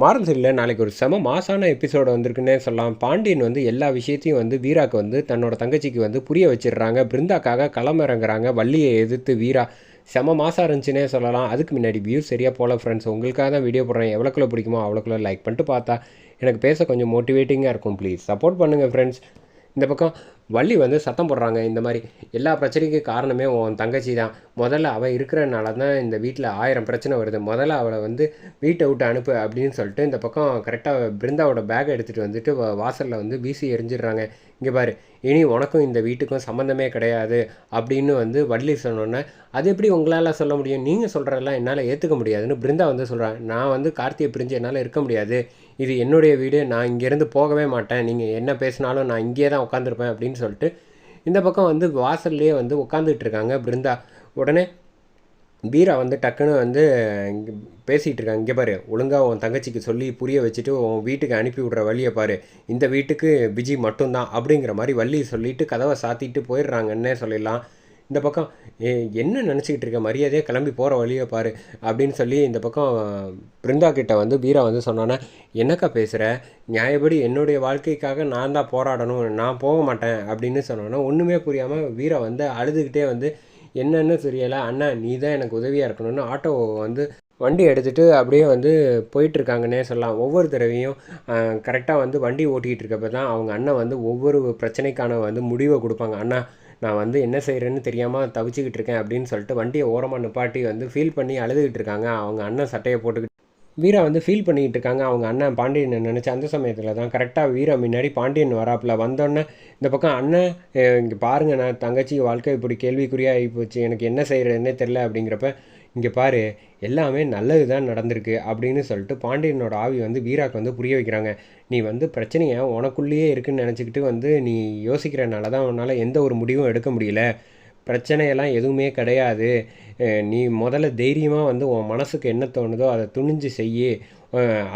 மாறன் சரியில்லை நாளைக்கு ஒரு செம மாசான எபிசோடு வந்திருக்குன்னே சொல்லலாம். பாண்டியன் வந்து எல்லா விஷயத்தையும் வந்து வீராக்கு வந்து தன்னோட தங்கச்சிக்கு வந்து புரிய வச்சிடுறாங்க. பிருந்தாக்காக களமிறங்குறாங்க வள்ளியை எதிர்த்து வீரா செம மாதம் இருந்துச்சுன்னே சொல்லலாம். அதுக்கு முன்னாடி வியூ சரியாக போகல ஃப்ரெண்ட்ஸ் உங்களுக்காக தான் வீடியோ போடுறேன். எவ்வளோக்குள்ள பிடிக்குமோ அவ்வளோக்குள்ள லைக் பண்ணிட்டு பார்த்தா எனக்கு பேச கொஞ்சம் மோட்டிவேட்டிங்காக இருக்கும். ப்ளீஸ் சப்போர்ட் பண்ணுங்கள் ஃப்ரெண்ட்ஸ் இந்த பக்கம் வள்ளி வந்து சத்தம் போடுறாங்க. இந்த மாதிரி எல்லா பிரச்சனைக்கும் காரணமே உன் தங்கச்சி தான். முதல்ல அவள் இருக்கிறனால தான் இந்த வீட்டில் ஆயிரம் பிரச்சனை வருது. முதல்ல அவளை வந்து வீட்டை விட்டு அனுப்பு அப்படின்னு சொல்லிட்டு இந்த பக்கம் கரெக்டாக பிருந்தாவோட பேக்கை எடுத்துகிட்டு வந்துட்டு வாசலில் வந்து வீசி எரிஞ்சிடுறாங்க. இங்கே பாரு இனி உனக்கும் இந்த வீட்டுக்கும் சம்மந்தமே கிடையாது அப்படின்னு வந்து வள்ளி சொன்னோன்னே அது எப்படி உங்களால் சொல்ல முடியும்? நீங்கள் சொல்கிறதெல்லாம் என்னால் ஏற்றுக்க முடியாதுன்னு பிருந்தா வந்து சொல்கிறேன் நான் வந்து கார்த்தியை பிரிஞ்சு என்னால் இருக்க முடியாது. இது என்னுடைய வீடு. நான் இங்கேருந்து போகவே மாட்டேன். நீங்கள் என்ன பேசினாலும் நான் இங்கேயே தான் உட்காந்துருப்பேன் அப்படின்னு சொல்லிட்டு இந்த பக்கம் வந்து வாசல்லையே வந்து உட்காந்துட்டு இருக்காங்க பிருந்தா உடனே பீரா வந்து டக்குன்னு வந்து இங்கே பேசிகிட்டு இருக்காங்க இங்கே பாரு ஒழுங்காக உன் தங்கச்சிக்கு சொல்லி புரிய வச்சுட்டு உன் வீட்டுக்கு அனுப்பி விட்ற வழியை பாரு. இந்த வீட்டுக்கு பிஜி மட்டும்தான் அப்படிங்கிற மாதிரி வள்ளி சொல்லிவிட்டு கதவை சாத்திட்டு போயிடுறாங்கன்னே சொல்லிடலாம். இந்த பக்கம் ஏ என்ன நினச்சிக்கிட்டு இருக்க? மரியாதையாக கிளம்பி போகிற வழியை பாரு அப்படின்னு சொல்லி இந்த பக்கம் பிருந்தா கிட்ட வந்து பீரா வந்து சொன்னானே என்னக்கா பேசுகிற நியாயப்படி என்னுடைய வாழ்க்கைக்காக நான் தான் போராடணும். நான் போக மாட்டேன் அப்படின்னு சொன்னோன்னே ஒன்றுமே புரியாமல் வீரா வந்து அழுதுகிட்டே வந்து என்னன்னு தெரியலை அண்ணா நீ தான் எனக்கு உதவியாக இருக்கணும்னு ஆட்டோ வந்து வண்டி எடுத்துகிட்டு அப்படியே வந்து போயிட்டுருக்காங்கன்னே சொல்லலாம். ஒவ்வொரு தடவையும் கரெக்டாக வந்து வண்டி ஓட்டிகிட்டு இருக்கப்ப தான் அவங்க அண்ணன் வந்து ஒவ்வொரு பிரச்சனைக்கான வந்து முடிவை கொடுப்பாங்க. அண்ணா நான் வந்து என்ன செய்கிறேன்னு தெரியாமல் தவிச்சிக்கிட்டு இருக்கேன் அப்படின்னு சொல்லிட்டு வண்டியை ஓரமாக நிப்பாட்டி வந்து ஃபீல் பண்ணி அழுதுகிட்டு இருக்காங்க. அவங்க அண்ணன் சட்டையை போட்டுக்கிட்டு வீரா வந்து ஃபீல் பண்ணிக்கிட்டு இருக்காங்க. அவங்க அண்ணன் பாண்டியன் நினச்சி அந்த சமயத்தில் தான் கரெக்டாக வீரா முன்னாடி பாண்டியன் வராப்பில் வந்தோடனே இந்த பக்கம் அண்ணன் இங்கே பாருங்கள் நான் தங்கச்சி வாழ்க்கை இப்படி கேள்விக்குறியாக ஆகி போச்சு எனக்கு என்ன செய்கிறதுனே தெரில அப்படிங்கிறப்ப இங்கே பாரு எல்லாமே நல்லது தான் நடந்திருக்கு அப்படின்னு சொல்லிட்டு பாண்டியனோட ஆவி வந்து வீராக்கு வந்து புரிய வைக்கிறாங்க. நீ வந்து பிரச்சனையை உனக்குள்ளேயே இருக்குன்னு நினச்சிக்கிட்டு வந்து நீ யோசிக்கிறனால தான் உன்னால் எந்த ஒரு முடிவும் எடுக்க முடியல. பிரச்சனையெல்லாம் எதுவுமே கிடையாது. நீ முதல்ல தைரியமாக வந்து உன் மனசுக்கு என்ன தோணுதோ அதை துணிஞ்சு செய்யி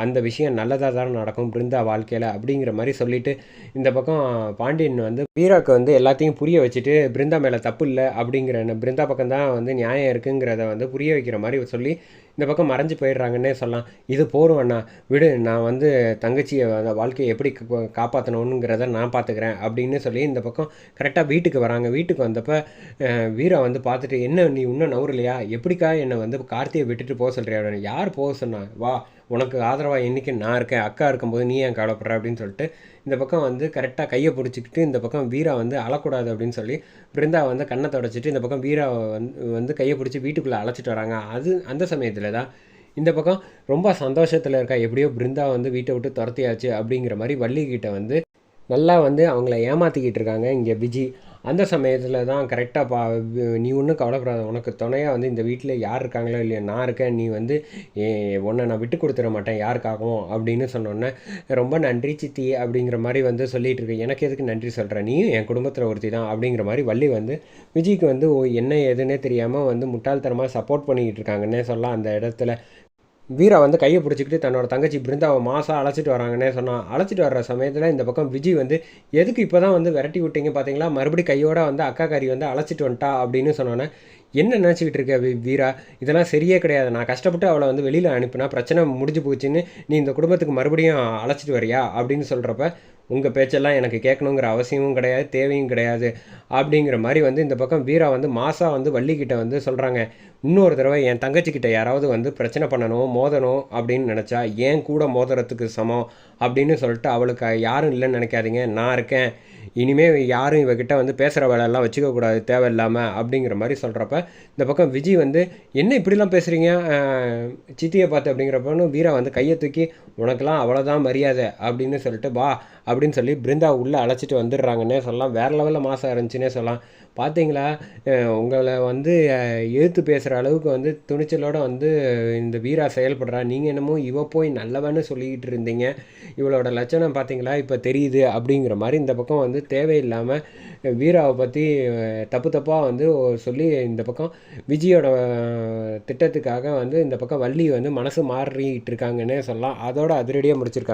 அந்த விஷயம் நல்லதாக தான் நடக்கும் பிருந்தா வாழ்க்கையில் அப்படிங்கிற மாதிரி சொல்லிவிட்டு இந்த பக்கம் பாண்டியன் வந்து வீராக்கு வந்து எல்லாத்தையும் புரிய வச்சுட்டு பிருந்தா மேலே தப்பு இல்லை அப்படிங்கிற பிருந்தா பக்கம் தான் வந்து நியாயம் இருக்குங்கிறத வந்து புரிய வைக்கிற மாதிரி சொல்லி இந்த பக்கம் மறைஞ்சு போயிடுறாங்கன்னே சொல்லலாம். இது போரும் அண்ணா. விடு நான் வந்து தங்கச்சியை வாழ்க்கையை எப்படி காப்பாற்றணுங்கிறத நான் பார்த்துக்கிறேன் அப்படின்னு சொல்லி இந்த பக்கம் கரெக்டாக வீட்டுக்கு வராங்க. வீட்டுக்கு வந்தப்போ வீரா வந்து பார்த்துட்டு என்ன நீ இன்னும் இல்லையா? எப்படிக்கா என்னை வந்து கார்த்தியை விட்டுட்டு போக சொல்கிறியா யார் போக சொன்னா? வா உனக்கு ஆதரவாக என்றைக்கு நான் இருக்கேன்? அக்கா இருக்கும்போது நீ ஏன் கவலைப்படுற? அப்படின்னு சொல்லிட்டு இந்த பக்கம் வந்து கரெக்டாக கையை பிடிச்சிக்கிட்டு இந்த பக்கம் வீரா வந்து அழக்கூடாது அப்படின்னு சொல்லி பிருந்தா வந்து கண்ணை தொடச்சிட்டு இந்த பக்கம் வீரா வந்து வந்து கையை பிடிச்சி வீட்டுக்குள்ளே அழைச்சிட்டு வராங்க. அது அந்த சமயத்தில் தான் இந்த பக்கம் ரொம்ப சந்தோஷத்தில் இருக்கா? எப்படியோ பிருந்தா வந்து வீட்டை விட்டு துரத்தியாச்சு அப்படிங்கிற மாதிரி வள்ளிக்கிட்ட வந்து நல்லா வந்து அவங்கள ஏமாற்றிக்கிட்டு இருக்காங்க இங்கே விஜி. அந்த சமயத்தில் தான் கரெக்டாக பா நீ ஒன்றும் கவலைப்படாத. உனக்கு துணையாக வந்து இந்த வீட்டில் யார் இருக்காங்களோ இல்லையா நான் இருக்கேன் நீ வந்து உன்னை நான் விட்டு கொடுத்துட மாட்டேன் யாருக்காகவும் அப்படின்னு சொன்னோன்னே ரொம்ப நன்றி சித்தி அப்படிங்கிற மாதிரி வந்து சொல்லிகிட்டு இருக்கேன் எனக்கு எதுக்கு நன்றி சொல்கிறேன் நீயும் என் குடும்பத்தில் ஒருத்தி தான் அப்படிங்கிற மாதிரி வள்ளி வந்து விஜய்க்கு வந்து என்ன எதுன்னே தெரியாமல் வந்து முட்டாள்தனமாக சப்போர்ட் பண்ணிக்கிட்டு இருக்காங்கன்னே சொல்லலாம். அந்த இடத்துல வீரா வந்து கையை பிடிச்சிக்கிட்டு தன்னோட தங்கச்சி பிருந்தாவை மாதம் அழைச்சிட்டு வராங்கன்னே சொன்னான். அழைச்சிட்டு வர்ற சமயத்தில் இந்த பக்கம் விஜய் வந்து எதுக்கு இப்போ தான் வந்து விரட்டி விட்டீங்க பார்த்தீங்களா மறுபடியும் கையோட வந்து அக்கா கறி வந்து அழைச்சிட்டு வந்துட்டா அப்படின்னு சொன்னோன்னே என்ன நினச்சிக்கிட்டு இருக்க வீரா? இதெல்லாம் சரியே கிடையாது. நான் கஷ்டப்பட்டு அவளை வந்து வெளியில் அனுப்பினா பிரச்சனை முடிஞ்சு போச்சுன்னு நீ இந்த குடும்பத்துக்கு மறுபடியும் அழைச்சிட்டு வரியா? அப்படின்னு சொல்கிறப்ப உங்கள் பேச்செல்லாம் எனக்கு கேட்கணுங்கிற அவசியமும் கிடையாது தேவையும் கிடையாது அப்படிங்கிற மாதிரி வந்து இந்த பக்கம் வீரா வந்து மாசா வந்து வள்ளிக்கிட்ட வந்து சொல்கிறாங்க இன்னொரு தடவை என் தங்கச்சிக்கிட்ட யாராவது வந்து பிரச்சனை பண்ணணும் மோதணும் அப்படின்னு நினச்சா ஏன் கூட மோதுறதுக்கு சமம் அப்படின்னு சொல்லிட்டு அவளுக்கு யாரும் இல்லைன்னு நினைக்காதீங்க நான் இருக்கேன். இனிமேல் யாரும் இவகிட்ட வந்து பேசுகிற வேலையெல்லாம் வச்சுக்கக்கூடாது தேவையில்லாமல் அப்படிங்கிற மாதிரி சொல்கிறப்ப இந்த பக்கம் விஜய் வந்து என்ன இப்படிலாம் பேசுகிறீங்க சித்தியை பார்த்து அப்படிங்கிறப்பன்னு வீரா வந்து கையை தூக்கி உனக்கெல்லாம் அவ்வளோதான் மரியாதை அப்படின்னு சொல்லிட்டு வா அப்படின்னு சொல்லி பிருந்தா உள்ளே அழைச்சிட்டு வந்துடுறாங்கன்னே சொல்லலாம் வேறு லெவலில் மாதம் இருந்துச்சுன்னே சொல்லலாம். பார்த்தீங்களா உங்களை வந்து எழுத்து பேசுகிற அளவுக்கு வந்து துணிச்சலோடு வந்து இந்த வீரா செயல்படுறா. நீங்கள் என்னமோ இவ போய் நல்லவன்னு சொல்லிக்கிட்டு இருந்தீங்க. இவளோட லட்சணம் பார்த்தீங்களா இப்போ தெரியுது அப்படிங்கிற மாதிரி இந்த பக்கம் வந்து தேவையில்லாமல் வீராவை பற்றி தப்பு தப்பாக வந்து சொல்லி இந்த பக்கம் விஜயோட திட்டத்துக்காக வந்து இந்த பக்கம் வள்ளி வந்து மனசு மாறிட்டு இருக்காங்கன்னே சொல்லலாம். அதோட அதிரடியாக முடிச்சிருக்காங்க.